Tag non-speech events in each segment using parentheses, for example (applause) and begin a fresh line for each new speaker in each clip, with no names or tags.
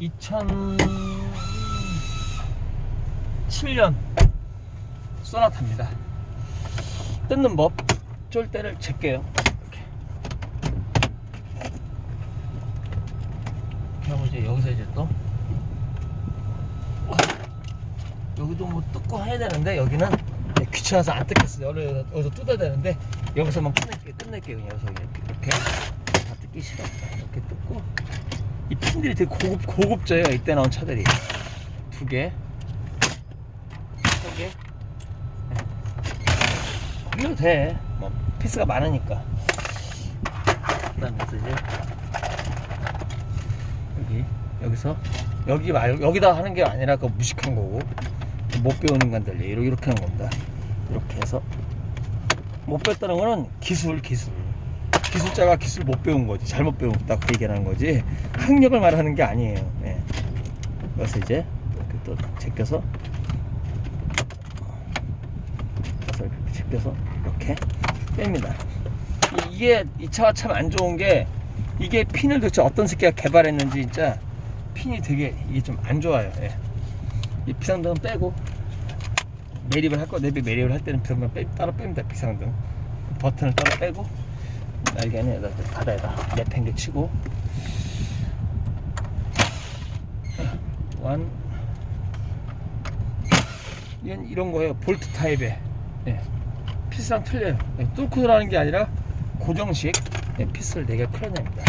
2007년 소나타입니다. 뜯는 법, 쫄 때를 잴게요. 이렇게. 이렇게 하고 이제 여기서 이제 또 어, 여기도 뭐 뜯고 해야 되는데 여기는 귀찮아서 안 뜯겠어요. 여기서, 여기서 뜯어야 되는데 여기서만 끝낼게요. 끝낼게요. 여기서 이렇게, 이렇게 다 뜯기 싫어. 이렇게 뜯고 이 핀들이 되게 고급 고급져요. 이때 나온 차들이 두 개, 세 개. 이래도 돼. 뭐 피스가 많으니까. 그 다음에 또 이제 여기 여기서 여기 말 여기다 하는 게 아니라 그 무식한 거고 못 배우는 이렇게 이렇게 하는 겁니다. 이렇게 해서 못 배웠다는 거는 기술 기술 기술자가 기술 못 배운 거지 잘못 배웠다 그 얘기하는 거지 학력을 말하는 게 아니에요. 네. 그래서 이제 이렇게 또 제껴서 그래서 이렇게 제껴서 이렇게 뺍니다. 이- 이게 이 차가 참 안 좋은 게 이게 핀을 도대체 어떤 새끼가 개발했는지 진짜 핀이 되게 이게 좀 안 좋아요. 예. 이 비상등은 빼고 매립을 할 거, 내비 매립을 할 때는 비상등 빼, 따로 뺍니다. 비상등 버튼을 따로 빼고 날개 안에다 바다에다 내팽개 치고 완 이건 이런 거예요. 볼트 타입의 예. 피스랑 틀려요. 예, 뚫고 들어가는 게 아니라 고정식 예, 피스를 4개 풀어냅니다.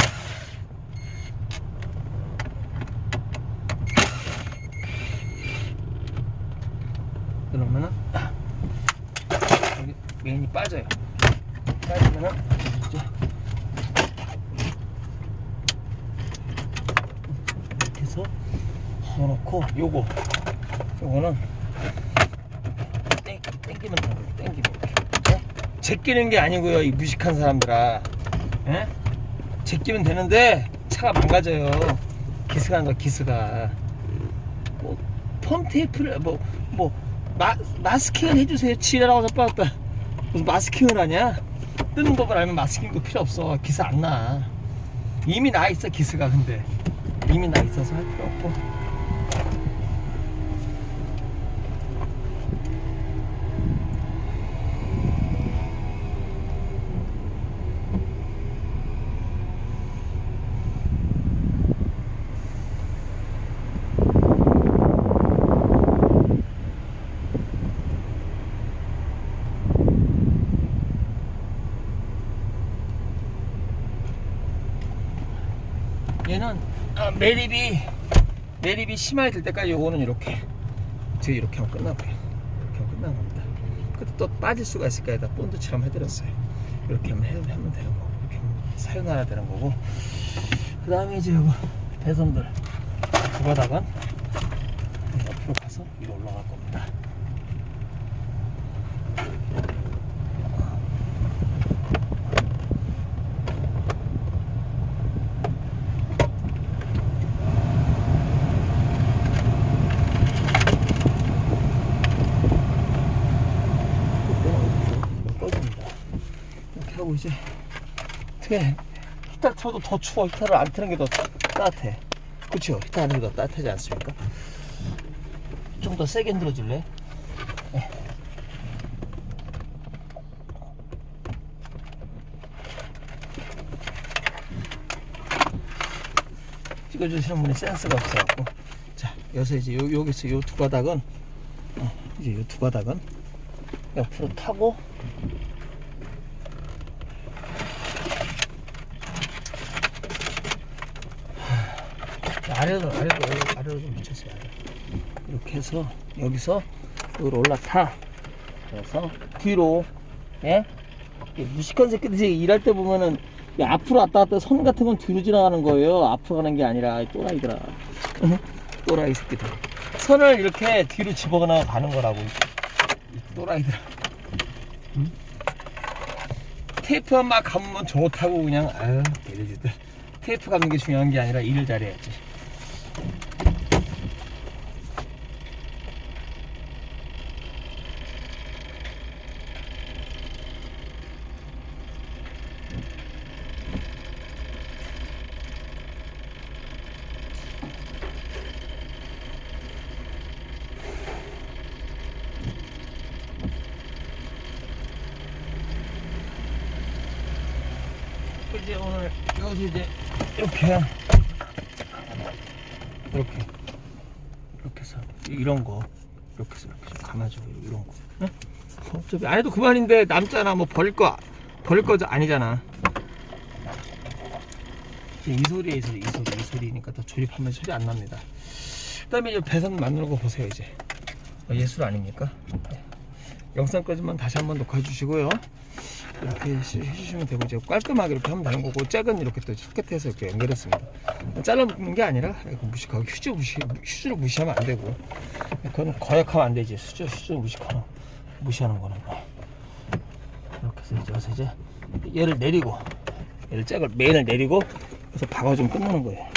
그러면은 여기 메인이 빠져요. 빠지면은 이제 이렇게 해서 넣어놓고 요거 요거는 땡, 땡기면 되는 거예요. 땡기면 이렇게. 어? 제끼는 게 아니고요. 이 무식한 사람들아. 예? 제끼면 되는데 차가 망가져요. 기스가 한 거, 기스가. 뭐, 펌 테이프를, 뭐, 뭐, 마, 마스킹을 해주세요. 지뢰라고 자빠졌다. 무슨 마스킹을 하냐? 뜨는 법을 알면 마스킹도 필요 없어. 기스 안 나. 이미 나 있어, 기스가 근데. 이미 나 있어서 할 필요 없고. 얘는 아, 매립이 매립이 심하게 될 때까지 요거는 이렇게 뒤에 이렇게 하면 끝나고요 이렇게 하면 끝나는 겁니다. 그때 또 빠질 수가 있으니까 여기다 본드처럼 해드렸어요. 이렇게 하면, 해, 하면 되는 거고 이렇게 하면 사용하라 되는 거고. 그 다음에 이제 요거 배선들. 두 바닥은 옆으로 가서 위로 올라갈 겁니다. 하고 이제 어떻게 히터 틀어도 더 추워. 히터를 안 트는 게 더 따뜻해. 그쵸? 히터 하는 게 더 따뜻하지 않습니까? 좀 더 세게 흔들어 줄래? 네. 찍어주시는 분이 센스가 없어갖고 자 여기서 이제 요, 여기서 요 두 가닥은 어, 이제 요 두 가닥은 옆으로 타고 아래로 아래로 아래로 좀 미쳤어요 아래. 이렇게 해서 여기서 여기로 올라타. 그래서 뒤로 예? 이 무식한 새끼들이 일할 때 보면은 이 앞으로 왔다 갔다 선 같은 건 뒤로 지나가는 거예요. 앞으로 가는 게 아니라 이 또라이들아. (laughs) 또라이 새끼들 선을 이렇게 뒤로 집어가나 가는 거라고. 이 또라이들아. 응? 테이프만 막 감으면 좋다고 그냥 아유 얘네들. 테이프 감는 게 중요한 게 아니라 일을 잘해야지 이제 오늘 여기서 이제 이렇게. 이렇게. 이렇게 해서 이런 거. 이렇게 해서 이렇게 좀 감아줘 이런 거. 응? 어차피 안 해도 그만인데 남잖아 뭐 버릴 거 버릴 거 아니잖아. 이 소리에 이 소리 이 소리 이 소리니까 더 조립하면 소리 안 납니다. 그 다음에 이 배선 만드는 거 보세요 이제. 어, 예술 아닙니까? 네. 영상까지만 다시 한번 녹화해 주시고요 이렇게 시- 해주시면 되고 이제 깔끔하게 이렇게 하면 되는 거고 짝은 이렇게 또 소켓해서 이렇게 연결했습니다. 잘라먹는 게 아니라 이거 무식하고 휴지 무시 휴지를 무시하면 안 되고 그건 거역하면 안 되지. 휴지 휴지 무식하는 무시하는 거는 이렇게 해서 이제 와서 이제 얘를 내리고 얘를 짝을 메인을 내리고 그래서 박아주면 끝나는 거예요